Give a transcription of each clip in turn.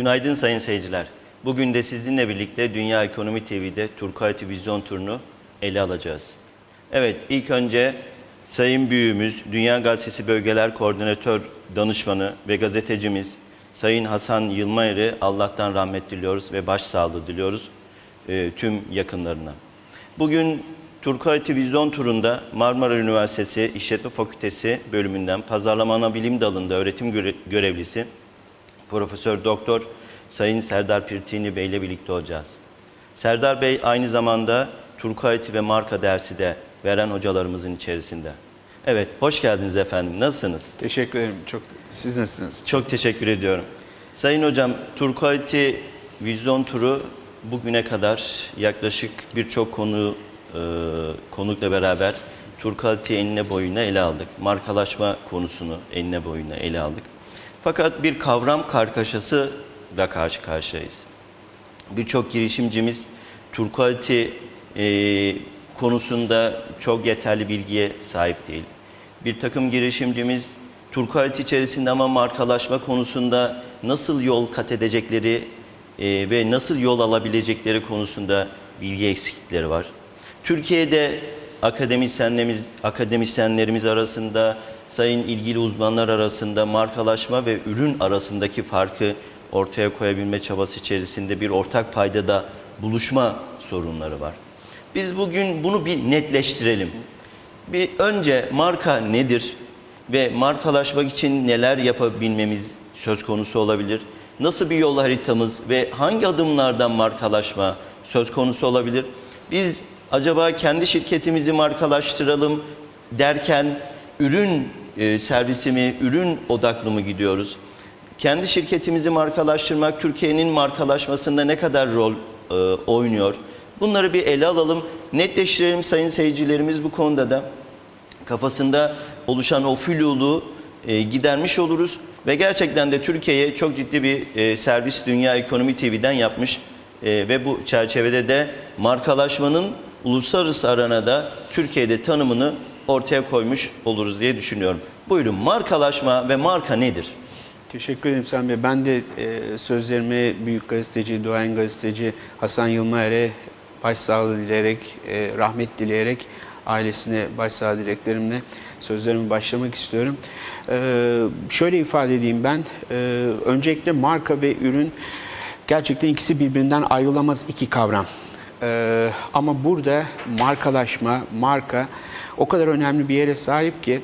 Günaydın sayın seyirciler. Bugün de sizinle birlikte Dünya Ekonomi TV'de Turkuati Vizyon turunu ele alacağız. Evet, ilk önce Sayın Büyüğümüz, Dünya Gazetesi Bölgeler Koordinatör Danışmanı ve gazetecimiz Sayın Hasan Yılmayır'ı Allah'tan rahmet diliyoruz ve başsağlığı diliyoruz e, tüm yakınlarına. Bugün Turkuati Vizyon turunda Marmara Üniversitesi İşletme Fakültesi bölümünden Pazarlama Anabilim Dalı'nda öğretim göre- görevlisi Profesör Doktor Sayın Serdar Pirtini Bey ile birlikte olacağız. Serdar Bey aynı zamanda Turkuati ve marka dersi de veren hocalarımızın içerisinde. Evet, hoş geldiniz efendim. Nasılsınız? Teşekkür ederim. Çok siz nasılsınız? Çok teşekkür ediyorum. Sayın hocam, Turkuati Vizyon Turu bugüne kadar yaklaşık birçok konu e, konukla beraber Turkuati enine boyuna ele aldık. Markalaşma konusunu enine boyuna ele aldık. Fakat bir kavram kargaşası da karşı karşıyayız. Birçok girişimcimiz Turkuati e, konusunda çok yeterli bilgiye sahip değil. Bir takım girişimcimiz Turkuati içerisinde ama markalaşma konusunda nasıl yol kat edecekleri e, ve nasıl yol alabilecekleri konusunda bilgi eksiklikleri var. Türkiye'de akademisyenlerimiz, akademisyenlerimiz arasında, sayın ilgili uzmanlar arasında markalaşma ve ürün arasındaki farkı ortaya koyabilme çabası içerisinde bir ortak paydada buluşma sorunları var. Biz bugün bunu bir netleştirelim. Bir önce marka nedir ve markalaşmak için neler yapabilmemiz söz konusu olabilir? Nasıl bir yol haritamız ve hangi adımlardan markalaşma söz konusu olabilir? Biz acaba kendi şirketimizi markalaştıralım derken ürün e, servisi mi, ürün odaklı mı gidiyoruz? Kendi şirketimizi markalaştırmak Türkiye'nin markalaşmasında ne kadar rol e, oynuyor? Bunları bir ele alalım, netleştirelim sayın seyircilerimiz bu konuda da kafasında oluşan o fluluğu e, gidermiş oluruz ve gerçekten de Türkiye'ye çok ciddi bir e, servis Dünya Ekonomi TV'den yapmış e, ve bu çerçevede de markalaşmanın uluslararası arenada Türkiye'de tanımını ortaya koymuş oluruz diye düşünüyorum. Buyurun markalaşma ve marka nedir? Teşekkür ederim Sen Bey. Ben de e, sözlerimi büyük gazeteci, duayen gazeteci Hasan Yılmayer'e başsağlığı dileyerek, e, rahmet dileyerek ailesine başsağlığı dileklerimle sözlerimi başlamak istiyorum. E, şöyle ifade edeyim ben. E, öncelikle marka ve ürün gerçekten ikisi birbirinden ayrılamaz iki kavram. E, ama burada markalaşma, marka o kadar önemli bir yere sahip ki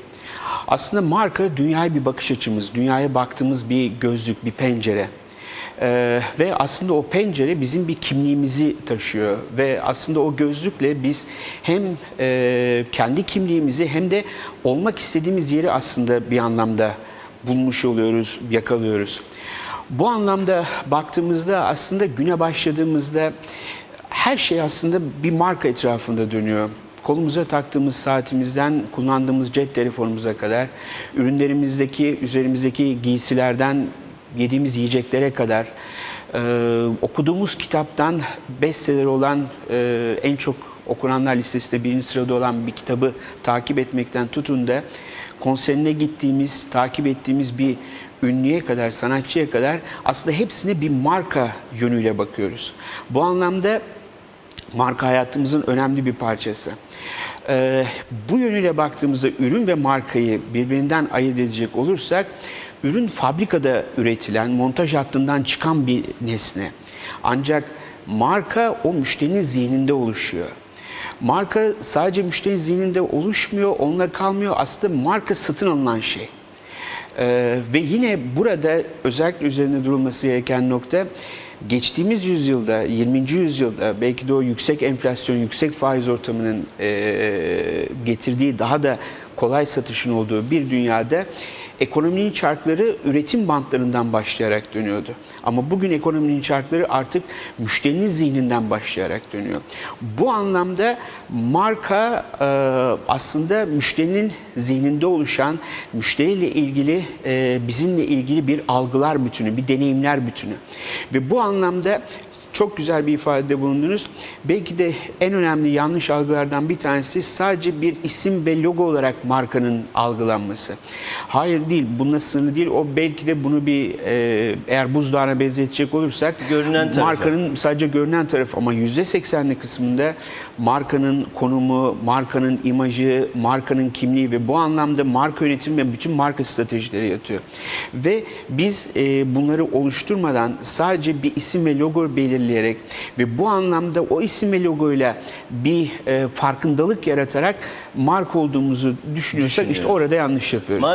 aslında marka dünyaya bir bakış açımız, dünyaya baktığımız bir gözlük, bir pencere. Ee, ve aslında o pencere bizim bir kimliğimizi taşıyor ve aslında o gözlükle biz hem e, kendi kimliğimizi hem de olmak istediğimiz yeri aslında bir anlamda bulmuş oluyoruz, yakalıyoruz. Bu anlamda baktığımızda aslında güne başladığımızda her şey aslında bir marka etrafında dönüyor kolumuza taktığımız saatimizden kullandığımız cep telefonumuza kadar, ürünlerimizdeki, üzerimizdeki giysilerden yediğimiz yiyeceklere kadar, e, okuduğumuz kitaptan bestseller olan e, en çok okunanlar listesinde birinci sırada olan bir kitabı takip etmekten tutun da konserine gittiğimiz, takip ettiğimiz bir ünlüye kadar, sanatçıya kadar aslında hepsine bir marka yönüyle bakıyoruz. Bu anlamda marka hayatımızın önemli bir parçası. Ee, bu yönüyle baktığımızda ürün ve markayı birbirinden ayırt edecek olursak, ürün fabrikada üretilen, montaj hattından çıkan bir nesne. Ancak marka o müşterinin zihninde oluşuyor. Marka sadece müşterinin zihninde oluşmuyor, onunla kalmıyor. Aslında marka satın alınan şey. Ee, ve yine burada özellikle üzerinde durulması gereken nokta geçtiğimiz yüzyılda, 20. yüzyılda belki de o yüksek enflasyon, yüksek faiz ortamının getirdiği daha da kolay satışın olduğu bir dünyada ekonominin çarkları üretim bantlarından başlayarak dönüyordu. Ama bugün ekonominin çarkları artık müşterinin zihninden başlayarak dönüyor. Bu anlamda marka e, aslında müşterinin zihninde oluşan, müşteriyle ilgili, e, bizimle ilgili bir algılar bütünü, bir deneyimler bütünü. Ve bu anlamda çok güzel bir ifadede bulundunuz. Belki de en önemli yanlış algılardan bir tanesi sadece bir isim ve logo olarak markanın algılanması. Hayır değil, bununla sınırlı değil. O belki de bunu bir e, eğer buzdağına benzetecek olursak Görünen tarafı. markanın sadece görünen tarafı ama %80'lik kısmında markanın konumu, markanın imajı, markanın kimliği ve bu anlamda marka yönetimi ve bütün marka stratejileri yatıyor. Ve biz e, bunları oluşturmadan sadece bir isim ve logo belirleyerek ve bu anlamda o isim ve logoyla bir e, farkındalık yaratarak marka olduğumuzu düşünüyorsak işte orada yanlış yapıyoruz. Maalesef